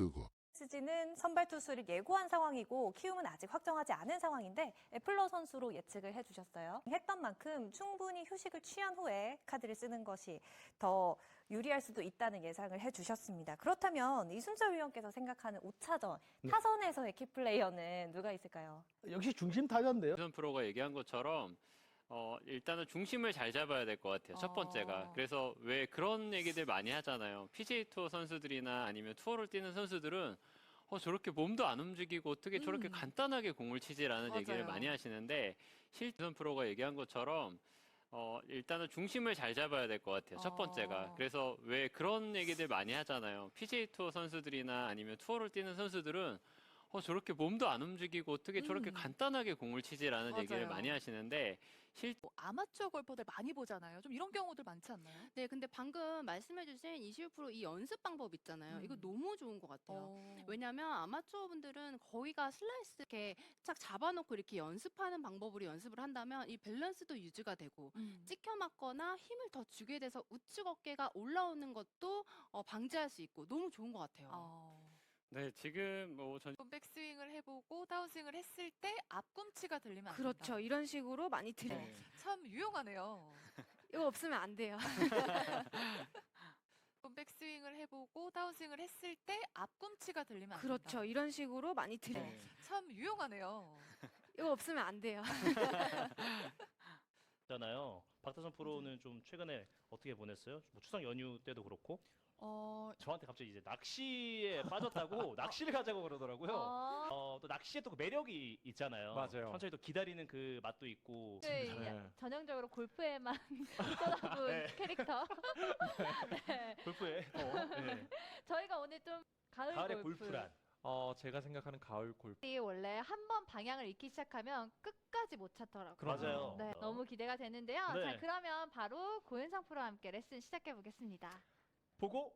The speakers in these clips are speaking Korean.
뜨거. 시즌은 선발 투수를 예고한 상황이고 키움은 아직 확정하지 않은 상황인데 애플러 선수로 예측을 해주셨어요. 했던 만큼 충분히 휴식을 취한 후에 카드를 쓰는 것이 더 유리할 수도 있다는 예상을 해주셨습니다. 그렇다면 이순철 위원께서 생각하는 5차전 타선에서의 키플레이어는 누가 있을까요? 역시 중심 타자인데요. 유선 프로가 얘기한 것처럼 어, 일단은 중심을 잘 잡아야 될 것 같아요. 첫 번째가. 어. 그래서 왜 그런 얘기들 많이 하잖아요. PGA 투어 선수들이나 아니면 투어를 뛰는 선수들은 어, 저렇게 몸도 안 움직이고 어떻게 저렇게 음. 간단하게 공을 치지라는 얘기를 맞아요. 많이 하시는데 실전 프로가 얘기한 것처럼 어, 일단은 중심을 잘 잡아야 될 것 같아요. 첫 번째가. 어. 그래서 왜 그런 얘기들 많이 하잖아요. PGA 투어 선수들이나 아니면 투어를 뛰는 선수들은 어, 저렇게 몸도 안 움직이고 어떻게 저렇게 음. 간단하게 공을 치지라는 얘기를 맞아요. 많이 하시는데 실 뭐 아마추어 골퍼들 많이 보잖아요. 좀 이런 경우들 많지 않나요? 네, 근데 방금 말씀해주신 이시우 프로 이 연습 방법 있잖아요. 이거 음. 너무 좋은 것 같아요. 어. 왜냐면 아마추어 분들은 거기가 슬라이스 이렇게 쫙 잡아놓고 이렇게 연습하는 방법으로 연습을 한다면 이 밸런스도 유지가 되고 음. 찍혀 맞거나 힘을 더 주게 돼서 우측 어깨가 올라오는 것도 어, 방지할 수 있고 너무 좋은 것 같아요. 어. 네, 지금 뭐전 백스윙을 해보고 다운스윙을 했을 때 앞꿈치가 들리면 안 그렇죠. 된다. 이런 식으로 많이 들려. 네. 참 유용하네요. 이거 없으면 안 돼요. 백스윙을 해보고 다운스윙을 했을 때 앞꿈치가 들리면 안 그렇죠. 된다. 이런 식으로 많이 들려. 네. 참 유용하네요. 이거 없으면 안 돼요. 잖아요. 박다선 프로는 좀 최근에 어떻게 보냈어요? 뭐 추석 연휴 때도 그렇고 어, 저한테 갑자기 이제 낚시에 빠졌다고 낚시를 가자고 그러더라고요. 어, 또 낚시에 또그 매력이 있잖아요. 맞아요. 천천히 또 기다리는 그 맛도 있고. 네, 네. 전형적으로 골프에만 쏟아본 네. 캐릭터. 네. 골프에 어, 네. 저희가 오늘 좀 가을, 가을의 골프. 골프란. 어, 제가 생각하는 가을 골프. 이 원래 한 번 방향을 잃기 시작하면 끝까지 못 찾더라고요. 맞아요. 네, 어. 너무 기대가 되는데요. 네. 자, 그러면 바로 고현상 프로와 함께 레슨 시작해 보겠습니다. 보고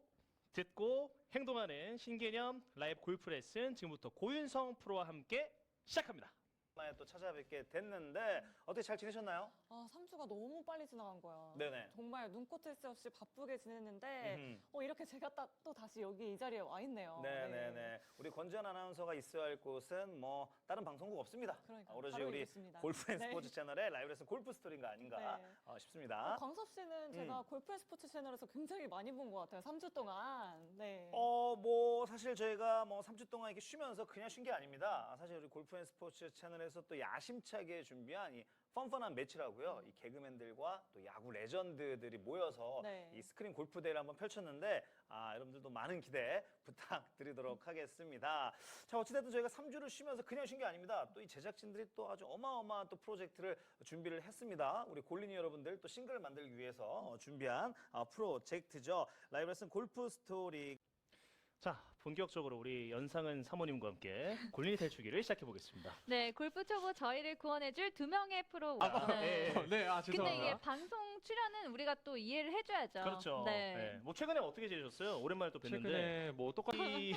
듣고 행동하는 신개념 라이브 골프 레슨 지금부터 고윤성 프로와 함께 시작합니다. 만에 또 찾아뵙게 됐는데 어떻게 잘 지내셨나요? 아, 3주가 너무 빨리 지나간 거야. 네네. 정말 눈꽃을 새 없이 바쁘게 지냈는데 음흠. 어, 이렇게 제가 따, 또 다시 여기 이 자리에 와 있네요. 네네네. 우리 권지현 아나운서가 있어야 할 곳은 뭐 다른 방송국 없습니다. 그러니까 아, 오로지 바로 우리 여기 있습니다. 골프 앤 네. 스포츠 채널의 라이브 레슨 골프 스토리인가 아닌가 네. 어, 싶습니다. 어, 광섭 씨는 제가 음. 골프 앤 스포츠 채널에서 굉장히 많이 본 것 같아요. 3주 동안. 네. 어, 뭐, 사실 저희가 뭐 3주 동안 이렇게 쉬면서 그냥 쉰 게 아닙니다. 사실 우리 골프 앤 스포츠 채널에 서 또 야심차게 준비한 이 펀펀한 매치라고요. 이 개그맨들과 또 야구 레전드들이 모여서 네. 이 스크린 골프 대회를 한번 펼쳤는데 아, 여러분들도 많은 기대 부탁드리도록 하겠습니다. 자, 어찌됐든 저희가 3주를 쉬면서 그냥 쉰 게 아닙니다. 또 이 제작진들이 또 아주 어마어마한 또 프로젝트를 준비를 했습니다. 우리 골린이 여러분들 또 싱글을 만들기 위해서 어, 준비한 어, 프로젝트죠. 라이브 레슨 골프 스토리 자, 본격적으로 우리 연상은 사모님과 함께 골린이 탈출기를 시작해 보겠습니다. 네, 골프 초보 저희를 구원해줄 두 명의 프로. 아, 네. 예, 예. 네, 아, 근데 죄송합니다. 이게 방송 출연은 우리가 또 이해를 해줘야죠. 그렇죠. 네. 네. 뭐 최근에 어떻게 지내셨어요? 오랜만에 또 뵀는데. 최근에 뭐 똑같이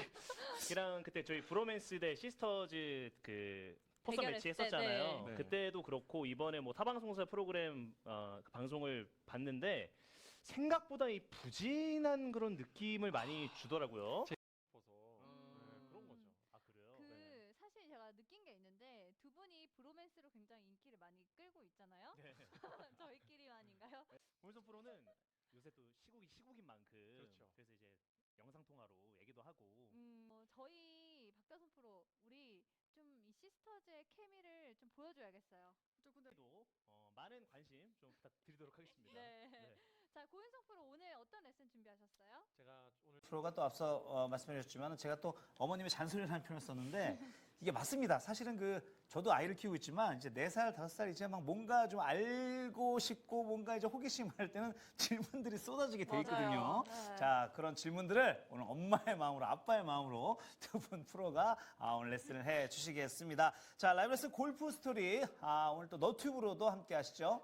이랑 그때 저희 브로맨스 대 시스터즈 그 포선 대결했을 매치 때, 했었잖아요. 네. 그때도 그렇고 이번에 뭐 타방송사 프로그램 어, 그 방송을 봤는데 생각보다 이 부진한 그런 느낌을 많이 주더라고요. 싶어서 음, 네, 그런 거죠. 아 그래요? 그 사실 제가 느낀 게 있는데 두 분이 브로맨스로 굉장히 인기를 많이 끌고 있잖아요. 네. 저희끼리만인가요? 고윤선 프로는 요새 또 시국이 시국인 만큼 그렇죠. 그래서 이제 영상 통화로 얘기도 하고 음, 어, 저희 박다솜 프로 우리 좀 이 시스터즈의 케미를 좀 보여줘야겠어요. 또 어, 많은 관심 좀 부탁드리도록 하겠습니다. 네. 자 고윤성 프로 오늘 어떤 레슨 준비하셨어요? 제가 오늘 프로가 또 앞서 어, 말씀해 주셨지만 제가 또 어머님의 잔소리를 한 표현을 썼는데 이게 맞습니다. 사실은 그 저도 아이를 키우고 있지만 이제 네 살 다섯 살 이제 막 뭔가 좀 알고 싶고 뭔가 이제 호기심 할 때는 질문들이 쏟아지게 돼 있거든요. 맞아요. 네. 자 그런 질문들을 오늘 엄마의 마음으로 아빠의 마음으로 두 분 프로가 아, 오늘 레슨을 해 주시겠습니다. 자 라이브 레슨 골프 스토리 아, 오늘 또 너튜브로도 함께 하시죠.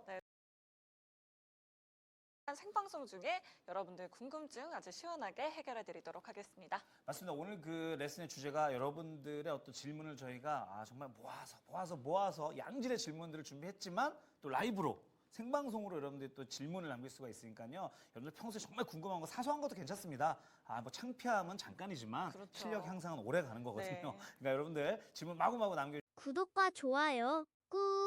생방송 중에 여러분들 궁금증 아주 시원하게 해결해 드리도록 하겠습니다. 맞습니다. 오늘 그 레슨의 주제가 여러분들의 어떤 질문을 저희가 아, 정말 모아서 모아서 모아서 양질의 질문들을 준비했지만 또 라이브로 생방송으로 여러분들이 또 질문을 남길 수가 있으니까요. 여러분들 평소에 정말 궁금한 거 사소한 것도 괜찮습니다. 아, 뭐 창피함은 잠깐이지만 그렇죠. 실력 향상은 오래 가는 거거든요. 네. 그러니까 여러분들 질문 마구마구 남겨 구독과 좋아요 꾹